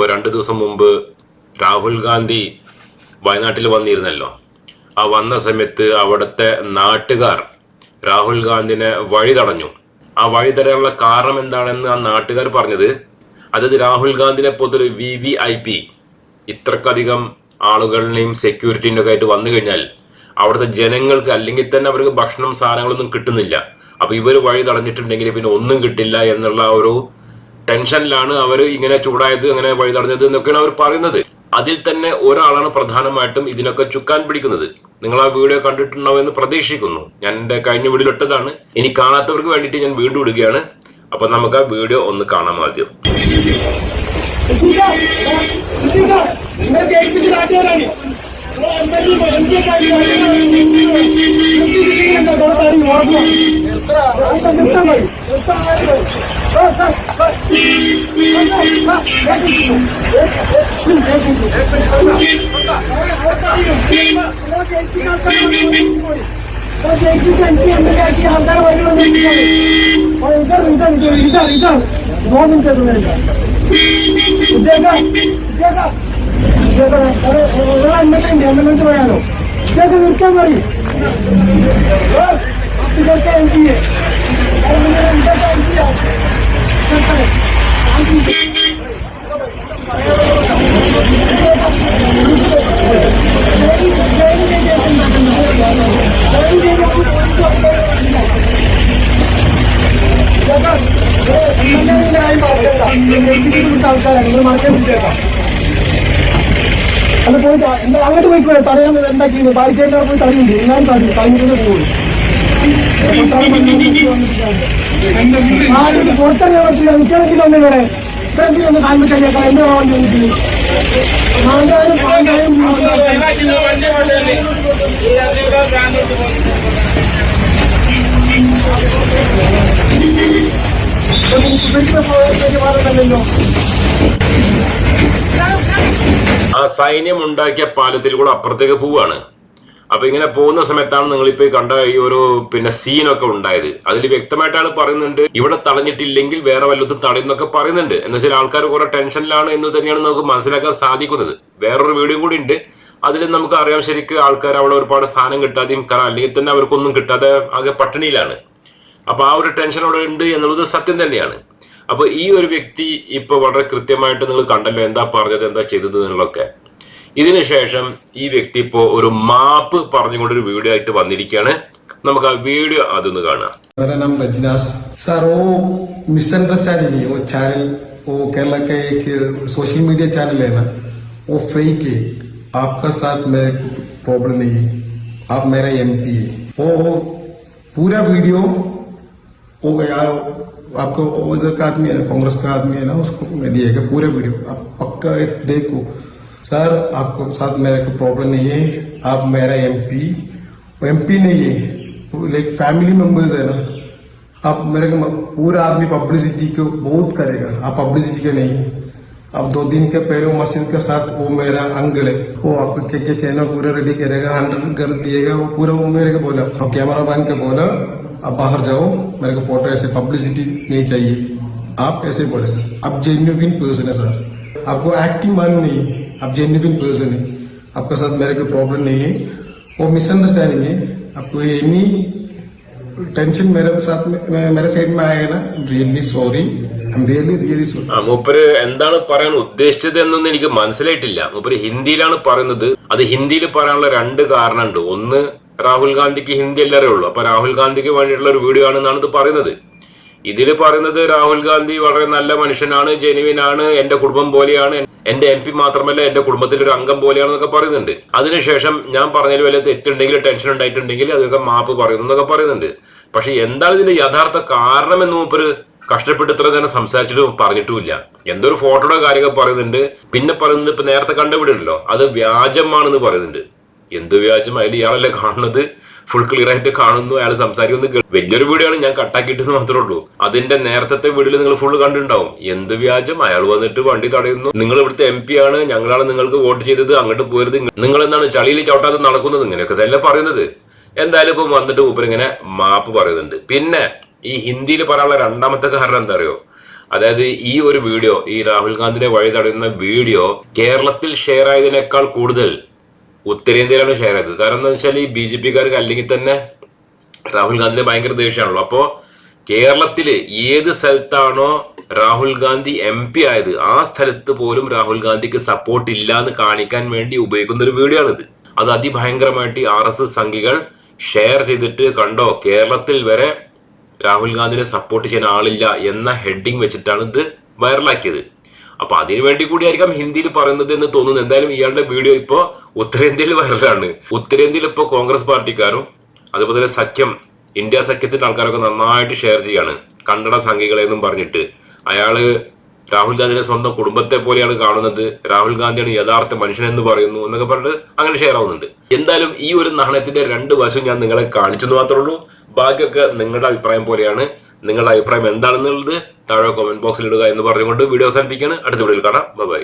ഇപ്പോൾ രണ്ട് ദിവസം മുമ്പ് രാഹുൽ ഗാന്ധി വയനാട്ടിൽ വന്നിരുന്നല്ലോ. ആ വന്ന സമയത്ത് അവിടുത്തെ നാട്ടുകാർ രാഹുൽ ഗാന്ധിനെ വഴി തടഞ്ഞു. ആ വഴി തരാനുള്ള കാരണം എന്താണെന്ന് ആ നാട്ടുകാർ പറഞ്ഞത്? അതായത് രാഹുൽ ഗാന്ധിനെ പോലത്തെ ഒരു വി വി ഐ പി ഇത്രക്കധികം ആളുകളുടെയും സെക്യൂരിറ്റീന്റെ ഒക്കെ ആയിട്ട് വന്നു കഴിഞ്ഞാൽ അവിടുത്തെ ജനങ്ങൾക്ക് അല്ലെങ്കിൽ തന്നെ അവർക്ക് ഭക്ഷണം സാധനങ്ങളൊന്നും കിട്ടുന്നില്ല. അപ്പോൾ ഇവർ വഴി തടഞ്ഞിട്ടുണ്ടെങ്കിൽ പിന്നെ ഒന്നും കിട്ടില്ല എന്നുള്ള ഒരു ടെൻഷനിലാണ് അവർ ഇങ്ങനെ ചൂടായത് അങ്ങനെ വഴി തടഞ്ഞത് എന്നൊക്കെയാണ് അവർ പറയുന്നത് അതിൽ തന്നെ ഒരാളാണ് പ്രധാനമായിട്ടും ഇതിനൊക്കെ ചുക്കാൻ പിടിക്കുന്നത് നിങ്ങൾ ആ വീഡിയോ കണ്ടിട്ടുണ്ടാവും എന്ന് പ്രതീക്ഷിക്കുന്നു ഞാൻ എന്റെ കഴിഞ്ഞ വീഡിയോ ഇട്ടതാണ് ഇനി കാണാത്തവർക്ക് വേണ്ടിയിട്ട് ഞാൻ വീണ്ടും ഇടുകയാണ് അപ്പൊ നമുക്ക് ആ വീഡിയോ ഒന്ന് കാണാം ആദ്യം दो मिनट देखा देखा देखा अंदर अंदर పోయాను మరి പറയാനോ ഇതൊക്കെ നിർത്താൻ പറയും ഇതൊക്കെ എം പി ഇതൊക്കെ എം പി ആൾക്കാരാണ് നിങ്ങൾ മാറ്റാൻ വിട്ടേക്കാം അത് പോയി ത- എന്താ അങ്ങോട്ട് പോയിക്കോളെ? തടയാൻ എന്താക്കി ബാരിക്കേഡിനെ പോയി തടയുണ്ട് ഞാൻ തടയും. തടഞ്ഞിട്ട് പോകും ഒന്ന് ആ സൈന്യം ഉണ്ടാക്കിയ പാലത്തിൽ കൂടെ അപ്പുറത്തേക്ക് പോവാണ് അപ്പൊ ഇങ്ങനെ പോകുന്ന സമയത്താണ് നിങ്ങളിപ്പോ കണ്ട ഈ ഒരു പിന്നെ സീനൊക്കെ ഉണ്ടായത്. അതിൽ വ്യക്തമായിട്ട് പറയുന്നുണ്ട് ഇവിടെ തടഞ്ഞിട്ടില്ലെങ്കിൽ വേറെ വല്ലതും തടയുന്നൊക്കെ പറയുന്നുണ്ട്. എന്ന് വെച്ചാൽ ആൾക്കാർ കുറെ ടെൻഷനിലാണ് എന്ന് തന്നെയാണ് നമുക്ക് മനസ്സിലാക്കാൻ സാധിക്കുന്നത്. വേറൊരു വീഡിയോ കൂടി ഉണ്ട്. അതിൽ നമുക്ക് അറിയാം ശരിക്കും ആൾക്കാർ അവിടെ ഒരുപാട് സാധനം കിട്ടാതെയും കാരണം അല്ലെങ്കിൽ തന്നെ അവർക്കൊന്നും കിട്ടാതെ ആകെ പട്ടിണിയിലാണ്. അപ്പൊ ആ ഒരു ടെൻഷൻ അവിടെ ഉണ്ട് എന്നുള്ളത് സത്യം തന്നെയാണ്. അപ്പൊ ഈ ഒരു വ്യക്തി ഇപ്പൊ വളരെ കൃത്യമായിട്ട് നിങ്ങൾ കണ്ടല്ലോ എന്താ പറഞ്ഞത് എന്താ ചെയ്തത് എന്നുള്ളതൊക്കെ. ഇതിനുശേഷം ഈ വ്യക്തി ഇപ്പോ ഒരു മാപ്പ് പറഞ്ഞുകൊണ്ടൊരു വീഡിയോ ആയിട്ട് വന്നിരിക്കുകയാണ് നമുക്ക് ആ വീഡിയോ അതൊന്ന് കാണാം मेरा नाम रजनास सर वो मिसअंडरस्टैंडिंग है वो चैनल वो केरला का एक सोशल मीडिया चैनल है ना वो फेक है आपका साथ में प्रॉब्लम नहीं है आप मेरा एमपी है वो वो पूरा वीडियो वो या- आपको वो उधर का आदमी है ना, कांग्रेस का आदमी है ना उसको मैं दिएगा पूरा वीडियो आप पक्का एक देखो सर, आपको साथ मेरे को प्रॉब्लम नहीं है। आप मेरा एमपी एमपी नहीं है। लाइक फैमिली मेंबर्स है ना, आप मेरे को पूरा आदमी पब्लिसिटी को बहुत करेगा। आप पब्लिसिटी के नहीं। अब दो दिन के पहले मस्जिद के साथ वो मेरा अंकल है, वो आपको क्या चाहिए पूरा रेडी करेगा हंड्रेड कर दिएगा, वो पूरा वो मेरे को बोला। और कैमरा मैन को बोला, आप बाहर जाओ, मेरे को फ़ोटो ऐसे पब्लिसिटी नहीं चाहिए। आप ऐसे बोलेगा। आप जेन्युइन पर्सन है, सर। आपको एक्टिंग मान नहीं। है आप जेन्युइन पर्सन है आपके साथ मेरे को प्रॉब्लम नहीं है वो मिसअंडरस्टैंडिंग है आपको एनी टेंशन मेरे साथ में मे- मेरे साइड में आया है ना really sorry I am really really sorry ആ മൂപ്പര് എന്താണ് പറയാൻ ഉദ്ദേശിച്ചത് എന്നൊന്നും എനിക്ക് മനസ്സിലായിട്ടില്ല മൂപ്പര് ഹിന്ദിയിലാണ് പറയുന്നത് അത് ഹിന്ദിയിൽ പറയാനുള്ള രണ്ട് കാരണമുണ്ട് ഒന്ന് രാഹുൽ ഗാന്ധിക്ക് ഹിന്ദി എല്ലാവരേ ഉള്ളൂ അപ്പൊ രാഹുൽ ഗാന്ധിക്ക് വേണ്ടിയിട്ടുള്ള ഒരു വീഡിയോ ആണെന്നാണ് ഇത് പറയുന്നത് ഇതിൽ പറയുന്നത് രാഹുൽ ഗാന്ധി വളരെ നല്ല മനുഷ്യനാണ് ജെനുവിൻ ആണ് എന്റെ കുടുംബം പോലെയാണ് എന്റെ എം പി മാത്രമല്ല എന്റെ കുടുംബത്തിലെ ഒരു അംഗം പോലെയാണെന്നൊക്കെ പറയുന്നുണ്ട്. അതിനുശേഷം ഞാൻ പറഞ്ഞതിൽ വല്ല തെറ്റുണ്ടെങ്കിൽ ടെൻഷൻ ഉണ്ടായിട്ടുണ്ടെങ്കിൽ അതൊക്കെ മാപ്പ് പറയുന്നു എന്നൊക്കെ പറയുന്നുണ്ട്. പക്ഷെ എന്താണ് ഇതിന്റെ യഥാർത്ഥ കാരണം എന്ന് മൂപ്പര് കഷ്ടപ്പെട്ട് ഇത്ര തന്നെ സംസാരിച്ചിട്ടും പറഞ്ഞിട്ടുമില്ല. എന്തൊരു ഫോട്ടോയുടെ കാര്യമൊക്കെ പറയുന്നുണ്ട്. പിന്നെ പറയുന്നത് ഇപ്പൊ നേരത്തെ കണ്ടുപിടിണ്ടല്ലോ അത് വ്യാജമാണെന്ന് പറയുന്നുണ്ട്. എന്ത് വ്യാജം? അതിൽ ഇയാളല്ലേ കാണുന്നത്? ഫുൾ ക്ലിയർ ആയിട്ട് കാണുന്നു അയാൾ സംസാരിക്കുന്നു വലിയൊരു വീഡിയോ ആണ് ഞാൻ കട്ടാക്കിയിട്ടെന്ന് മാത്രമേ ഉള്ളൂ. അതിന്റെ നേരത്തെ വീഡിയോയിൽ നിങ്ങൾ ഫുൾ കണ്ടിട്ടുണ്ടാവും. എന്ത് വ്യാജം? അയാൾ വന്നിട്ട് വണ്ടി തടയുന്നു. നിങ്ങൾ ഇവിടുത്തെ എം പി ആണ്. ഞങ്ങളാണ് നിങ്ങൾക്ക് വോട്ട് ചെയ്തത്. അങ്ങോട്ട് പോരുത്. നിങ്ങൾ എന്താണ് ചളിയിൽ ചവിട്ടാതെ നടക്കുന്നത്? ഇങ്ങനെയൊക്കെ തന്നെ പറയുന്നത്? എന്തായാലും ഇപ്പം വന്നിട്ട് മൂപ്പർ ഇങ്ങനെ മാപ്പ് പറയുന്നുണ്ട്. പിന്നെ ഈ ഹിന്ദിയിൽ പറയാനുള്ള രണ്ടാമത്തെ കാരണം എന്താ അറിയോ? അതായത് ഈ ഒരു വീഡിയോ ഈ രാഹുൽ ഗാന്ധിനെ വഴി തടയുന്ന വീഡിയോ കേരളത്തിൽ ഷെയർ ആയതിനേക്കാൾ കൂടുതൽ ഉത്തരേന്ത്യയിലാണ് ഷെയർ ചെയ്തത് കാരണം എന്താ വെച്ചാൽ ഈ ബി ജെ പിക്കാർക്ക് അല്ലെങ്കിൽ തന്നെ രാഹുൽ ഗാന്ധിനെ ഭയങ്കര ദേഷ്യമാണല്ലോ. അപ്പോ കേരളത്തിൽ ഏത് സ്ഥലത്താണോ രാഹുൽ ഗാന്ധി എം പി ആയത് ആ സ്ഥലത്ത് പോലും രാഹുൽ ഗാന്ധിക്ക് സപ്പോർട്ട് ഇല്ല എന്ന് കാണിക്കാൻ വേണ്ടി ഉപയോഗിക്കുന്ന ഒരു വീഡിയോ ആണിത് അത് അതിഭയങ്കരമായിട്ട് ആർ എസ് എസ് സംഘികൾ ഷെയർ ചെയ്തിട്ട് കണ്ടോ കേരളത്തിൽ വരെ രാഹുൽ ഗാന്ധിനെ സപ്പോർട്ട് ചെയ്യാൻ ആളില്ല എന്ന ഹെഡിങ് വെച്ചിട്ടാണ് ഇത് വൈറലാക്കിയത് അപ്പൊ അതിനു വേണ്ടി കൂടിയായിരിക്കാം ഹിന്ദിയിൽ പറയുന്നത് എന്ന് തോന്നുന്നു. എന്തായാലും ഇയാളുടെ വീഡിയോ ഇപ്പോ ഉത്തരേന്ത്യയിൽ വൈറലാണ്. ഉത്തരേന്ത്യയിൽ ഇപ്പോ കോൺഗ്രസ് പാർട്ടിക്കാരും അതുപോലെ തന്നെ സഖ്യം ഇന്ത്യ സഖ്യത്തിന്റെ ആൾക്കാരൊക്കെ നന്നായിട്ട് ഷെയർ ചെയ്യാണ്. കണ്ണട സംഘികളെ എന്നും പറഞ്ഞിട്ട്. അയാൾ രാഹുൽ ഗാന്ധിയുടെ സ്വന്തം കുടുംബത്തെ പോലെയാണ് കാണുന്നത്. രാഹുൽ ഗാന്ധിയാണ് യഥാർത്ഥ മനുഷ്യൻ എന്ന് പറയുന്നു എന്നൊക്കെ പറഞ്ഞിട്ട് അങ്ങനെ ഷെയർ ആവുന്നുണ്ട്. എന്തായാലും ഈ ഒരു നാണയത്തിന്റെ രണ്ട് വശം ഞാൻ നിങ്ങളെ കാണിച്ചെന്ന് മാത്രമേ ഉള്ളൂ. ബാക്കിയൊക്കെ നിങ്ങളുടെ അഭിപ്രായം പോലെയാണ്. നിങ്ങളുടെ അഭിപ്രായം എന്താണെന്നുള്ളത് താഴെ കമന്റ് ബോക്സിൽ ഇടുക എന്ന് പറഞ്ഞുകൊണ്ട് വീഡിയോ അവസാനിപ്പിക്കുകയാണ്. അടുത്ത വീഡിയോയിൽ കാണാം. ബൈ